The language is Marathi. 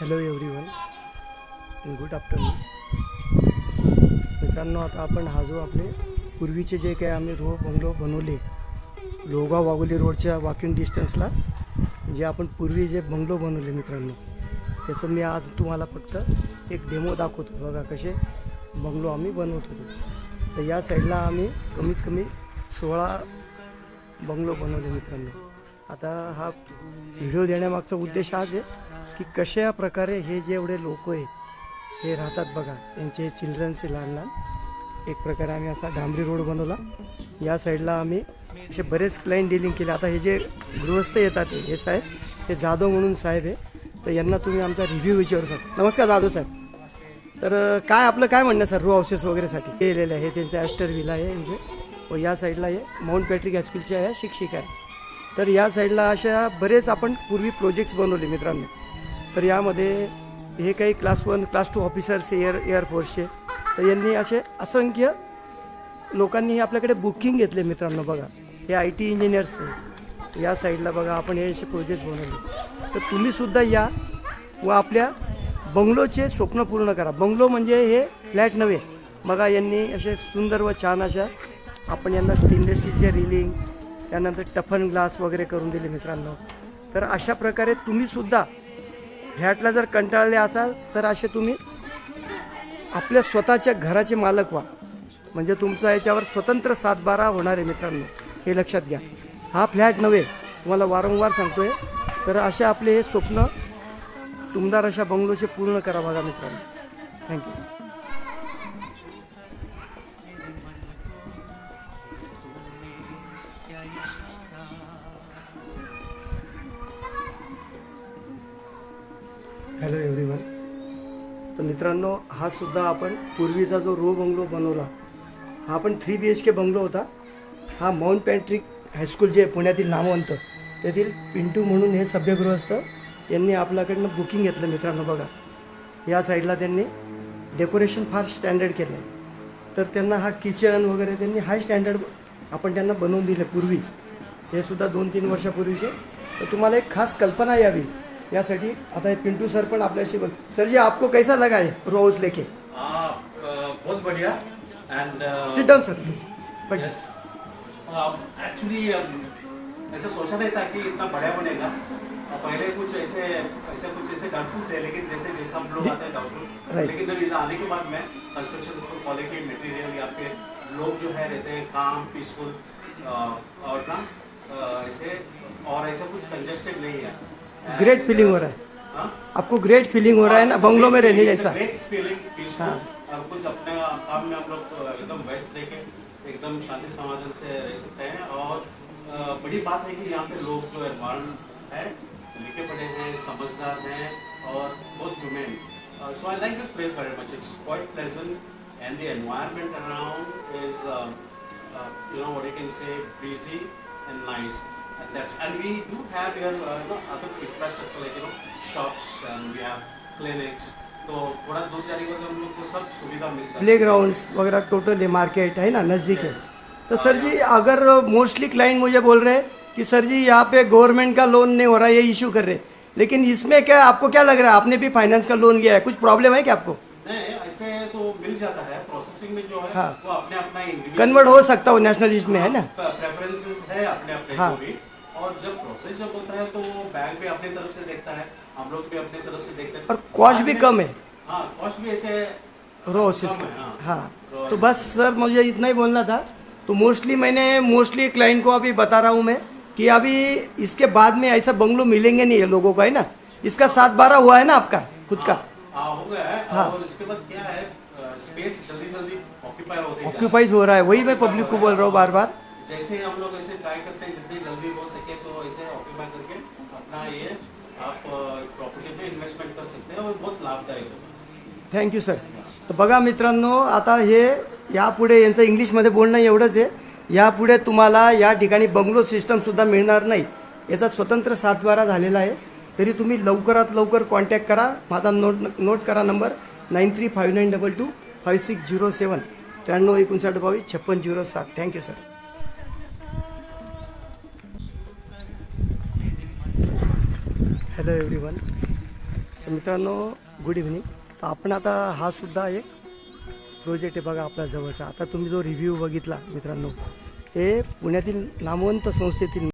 हॅलो एव्हरीवन गुड आफ्टरनून मित्रांनो आता आपण हा जो आपले पूर्वीचे जे काही आम्ही रो बंगलो बनवले लोगाव वाघोली रोडच्या वॉकिंग डिस्टन्सला जे आपण पूर्वी जे बंगलो बनवले मित्रांनो त्याचं मी आज तुम्हाला फक्त एक डेमो दाखवतो. बघा कसे बंगलो आम्ही बनवत होतो. तर या साईडला आम्ही कमीत कमी सोळा बंगलो बनवले मित्रांनो. आता हा व्हिडिओ देण्यामागचा उद्देश हाच आहे की कशा प्रकारे हे जेवढे लोक आहेत हे राहतात बघा. यांचे चिल्ड्रन्स आहे लहान लहान. एक प्रकारे आम्ही असा डांबरी रोड बनवला. या साईडला आम्ही असे बरेच क्लायंट डिलिंग केले. आता हे जे गृहस्थ येतात हे साहेब हे जाधव म्हणून साहेब आहे. तर यांना तुम्ही आमचा रिव्ह्यू विचारू शकता. नमस्कार जाधव साहेब. तर काय आपलं काय म्हणणं सर रू हाऊसेस वगैरेसाठी केलेलं आहे हे त्यांचं ॲस्टर विला आहे यांचे. व या साईडला हे माउंट पॅट्रिक हायस्कूलचे ह्या शिक्षिका आहे तर या साईडला अशा बरेच आपण पूर्वी प्रोजेक्ट्स बनवले मित्रांनो. तर यामध्ये हे काही class one class two officers air एअरफोर्सचे तर यांनी असे असंख्य लोकांनी हे आपल्याकडे बुकिंग घेतले मित्रांनो बघा. हे आय टी इंजिनियर्स आहे या साईडला बघा आपण हे असे प्रोजेक्ट्स बनवले. तर तुम्हीसुद्धा या व आपल्या बंगलोचे स्वप्न पूर्ण करा. बंगलो म्हणजे हे फ्लॅट नव्हे. बघा यांनी असे सुंदर व छान अशा आपण यांना स्टेनलेस स्टीलचे रिलिंग त्यानंतर टफन ग्लास वगैरे करून दिले मित्रांनो. तर अशा प्रकारे तुम्हीसुद्धा फ्लॅटला जर कंटाळले असाल तर असे तुम्ही आपल्या स्वतःच्या घराचे मालक व्हा. म्हणजे तुमचा याच्यावर स्वतंत्र सातबारा होणार आहे मित्रांनो हे लक्षात घ्या. हा फ्लॅट नव्हे तुम्हाला वारंवार सांगतोय. तर असे आपले हे स्वप्न तुमदार अशा बंगलोचे पूर्ण करा बघा मित्रांनो. थँक्यू हॅलो एव्हरीवन तर मित्रांनो हा सुद्धा आपण पूर्वीचा जो रो बंगलो बनवला हा आपण three B H K bungalow होता. हा माउंट पॅट्रिक हायस्कूल जे आहे पुण्यातील नामवंत तेथील पिंटू म्हणून हे सभ्यगृहस्थ यांनी आपल्याकडनं बुकिंग घेतलं मित्रांनो बघा. या साईडला त्यांनी डेकोरेशन फार स्टँडर्ड केलं आहे तर त्यांना हा किचन वगैरे त्यांनी हाय स्टँडर्ड आपण त्यांना बनवून दिले पूर्वी. हे सुद्धा दोन तीन वर्षापूर्वीचे. तर तुम्हाला एक खास कल्पना यावी. यासाठी आता हे पिंटू सर पण आपल्याशी बोल. सर जी आपको कैसा लगा है रो हाउस लेके बहुत बढ़िया. And sit down sir please but yes actually ऐसा सोचा नहीं था कि इतना बढ़िया बनेगा. पहले कुछ ऐसे ऐसे कुछ ऐसे डाउटफुल थे लेकिन जैसे जैसे सब लोग आते हैं डाउटफुल. लेकिन जब आने के बाद में कंस्ट्रक्शन को क्वालिटी मटेरियल यहाँ पे लोग जो है रहते हैं काम पीसफुल और ना ऐसे और ऐसा कुछ कंजेस्टेड नहीं है. ग्रेट फीलिंग हो रहा है। हाँ आपको ग्रेट फीलिंग हो रहा है ना बंगलों में रहने जैसा। हाँ। कुछ अपने काम में हम लोग एकदम व्यस्त रह एकदम शांति समाधान से रह सकते हैं। और बड़ी बात है कि यहाँ पे लोग जो एनवायरन है लिखे पड़े हैं समझदार हैं और बहुत humane so I like this place very much it's quite pleasant and the environment around is you know what you can say breezy and nice. And that's and we do have here uh, you know other infrastructure like you know shops and we have clinics. तो थोड़ा दूर जाने के बाद हम लोग को सब सुविधा मिल जाती प्ले ग्राउंड्स वगैरह टोटल है मार्केट है ना नज़दीक है। तो सर जी अगर मोस्टली क्लाइंट मुझे बोल रहे हैं कि सर जी यहाँ पे गवर्नमेंट का लोन नहीं हो रहा है ये इशू कर रहे लेकिन इसमें क्या आपको क्या लग रहा है? आपने भी फाइनेंस का लोन लिया है कुछ प्रॉब्लम है क्या आपको? नहीं ऐसे तो मिल जाता है प्रोसेसिंग में जो है हाँ। वो अपने अपना कन्वर्ट हो सकता हो नेशनलिस्ट में है ना। प्रेफरेंसेस है अपने अपने हाँ। और जब प्रोसेस जब होता है तो बैंक भी अपनी तरफ़ से देखता है हम लोग भी अपनी तरफ़ से देखते हैं। और कॉस्ट भी कम है। हाँ कॉस्ट भी ऐसे रो हाउसेस कम हाँ तो बस सर मुझे इतना ही बोलना था। तो मोस्टली मैंने मोस्टली क्लाइंट को अभी बता रहा हूँ मैं कि अभी इसके बाद में ऐसा बंगलो मिलेंगे नहीं है लोगों को है ना? इसका सात बारह हुआ है ना आपका खुद का? हाँ हो गया है। हाँ। और इसके बाद क्या है स्पेस जल्दी जल्दी ऑक्यूपाई होते जा रहा ऑक्यूपाइज हो रहा है वही मैं पब्लिक को बोल रहा हूँ बार बार। है। जैसे ही हम लोग ऐसे ट्राई करते हैं जितनी जल्दी हो सके तो ऐसे ऑक्यूपाई करके अपना ये आप प्रॉपर्टी में इन्वेस्टमेंट कर सकते हैं और बहुत लाभदायक होगा थँक्यू सर तर बघा मित्रांनो आता हे यापुढे यांचं इंग्लिशमध्ये बोलणं एवढंच आहे. यापुढे तुम्हाला या ठिकाणी बंगलो सिस्टमसुद्धा मिळणार नाही. याचा स्वतंत्र सातबारा झालेला आहे. तरी तुम्ही लवकरात लवकर कॉन्टॅक्ट करा. माझा नोट नोट करा number nine three five nine double two five six zero seven त्र्याण्णव एकोणसाठ बावीस छप्पन झिरो सात. Thank you sir hello everyone मित्रांनो गुड इव्हनिंग तर आपण आता हा सुद्धा एक प्रोजेक्ट आहे बघा आपल्या जवळचा. आता तुम्ही जो रिव्ह्यू बघितला मित्रांनो ते पुण्यातील नामवंत संस्थेतील